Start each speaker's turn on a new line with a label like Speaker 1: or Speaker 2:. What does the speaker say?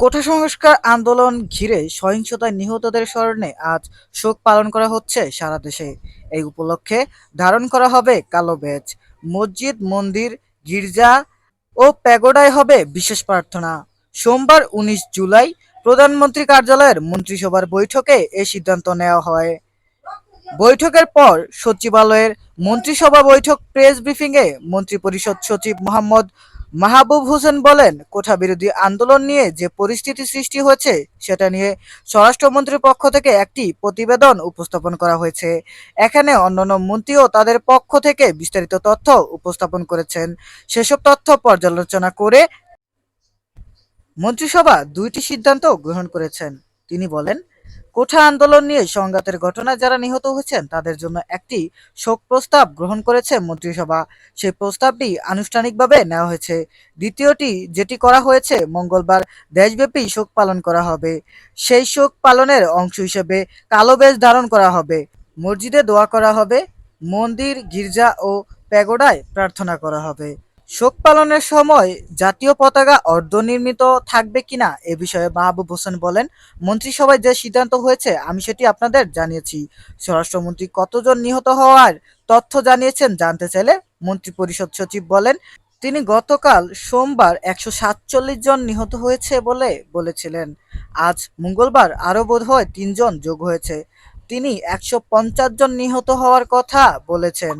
Speaker 1: কোটা সংস্কার আন্দোলন ঘিরে সহিংসতায় নিহতদের স্মরণে আজ শোক পালন করা হচ্ছে সারা দেশে। এই উপলক্ষে ধারণ করা হবে কালো ব্যাজ, মসজিদ, মন্দির, গির্জা ও প্যাগোডায় হবে বিশেষ প্রার্থনা। সোমবার উনিশ জুলাই প্রধানমন্ত্রী কার্যালয়ের মন্ত্রিসভার বৈঠকে এ সিদ্ধান্ত নেওয়া হয়। বৈঠকের পর সচিবালয়ের মন্ত্রিসভা বৈঠক প্রেস ব্রিফিংয়ে মন্ত্রিপরিষদ সচিব মোহাম্মদ মাহবুব হোসেন বলেন কোঠা বিরোধী আন্দোলন নিয়ে যে পরিস্থিতি সৃষ্টি হয়েছে, সেটা নিয়ে স্বরাষ্ট্রমন্ত্রীর পক্ষ থেকে একটি প্রতিবেদন উপস্থাপন করা হয়েছে। এখানে অন্যান্য মন্ত্রীও তাদের পক্ষ থেকে বিস্তারিত তথ্য উপস্থাপন করেছেন। সেসব তথ্য পর্যালোচনা করে মন্ত্রিসভা দুইটি সিদ্ধান্ত গ্রহণ করেছেন। তিনি বলেন কোঠা আন্দোলন নিয়ে সংঘাতের ঘটনায় যারা নিহত হয়েছেন, তাদের জন্য একটি শোক প্রস্তাব গ্রহণ করেছে মন্ত্রিসভা। সেই প্রস্তাবটি আনুষ্ঠানিকভাবে নেওয়া হয়েছে। দ্বিতীয়টি, যেটি করা হয়েছে, মঙ্গলবার দেশব্যাপী শোক পালন করা হবে। সেই শোক পালনের অংশ হিসেবে কালো বেশ ধারণ করা হবে। মসজিদে দোয়া করা হবে, মন্দির, গির্জা ও প্যাগোডায় প্রার্থনা করা হবে। শোক পালনের সময় জাতীয় পতাকা অর্ধনির্মিত থাকবে কিনা এ বিষয়ে মাহবুব হোসেন বলেন, মন্ত্রিসভায় যে সিদ্ধান্ত হয়েছে আমি সেটি আপনাদের জানিয়েছি। স্বরাষ্ট্রমন্ত্রী কতজন নিহত হওয়ার তথ্য জানিয়েছেন জানতে চাইলে মন্ত্রিপরিষদ সচিব বলেন, তিনি গতকাল সোমবার একশো সাতচল্লিশ জন নিহত হয়েছে বলে বলেছিলেন। আজ মঙ্গলবার আরও বোধ হয় তিনজন যোগ হয়েছে। তিনি একশো পঞ্চাশ জন নিহত হওয়ার কথা বলেছেন।